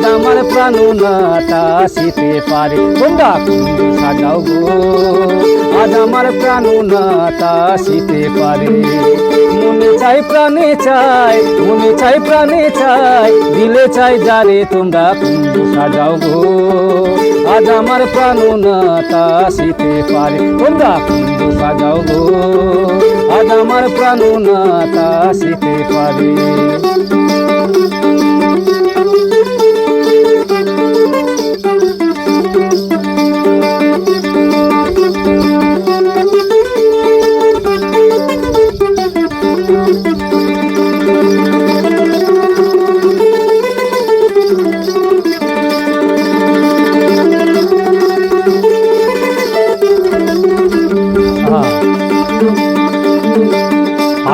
আজ আমার প্রাণ নাটা আসিতে পারে। তোমরা সাজাও গো। আজ আমার প্রাণ নাটা আসিতে পারে। মনে চাই, প্রাণে চাই, মনে চাই, প্রাণে চাই, দিলে চাই যারে তোমরা সাজাও গো। আজ আমার প্রাণ নাটা আসিতে পারে। তোমরা সাজাও গো। আজ আমার প্রাণ নাটা আসিতে পারে।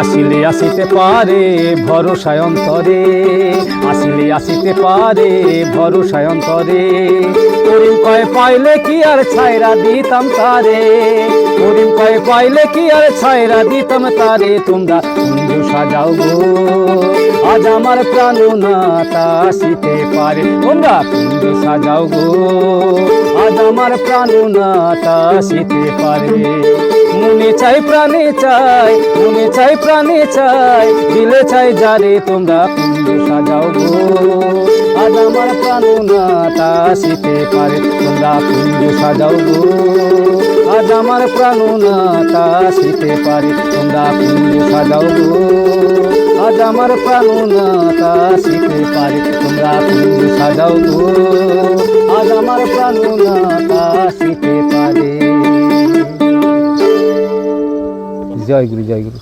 আসিলে আসিতে পারে ভরসায় অন্তরে, আসিলে আসিতে পারে ভরসায় অন্তরে। করিম কয়, পাইলে কি আর ছাইরা দিতাম তারে? করিম কয়, পাইলে কি আর ছাইরা দিতাম তারে? তোমরা কুঞ্জ সাজাও গো। আজ আমার প্রাণ তা আসিতে পারে। তোমরা কুঞ্জ সাজাও গো। আজ আমার প্রাণ নাটা আসিতে পারে। মনে চাই, প্রাণে চাই, মনে চাই, প্রাণে চাই, দিলে চাই যারে তোমরা কুঞ্জ সাজাও গো। আজ আমার প্রাণ নাটা আসিতে পারে, তোমরা কুঞ্জ সাজাও গো। আজ আমার প্রাণ নাটা আসিতে পারে, তোমরা কুঞ্জ সাজাও গো। আজ আমার প্রাণ নাটা আসিতে পারে, তোমরা কুঞ্জ সাজাও গো। আজ আমার প্রাণ জয় গুরু জয় গুরু।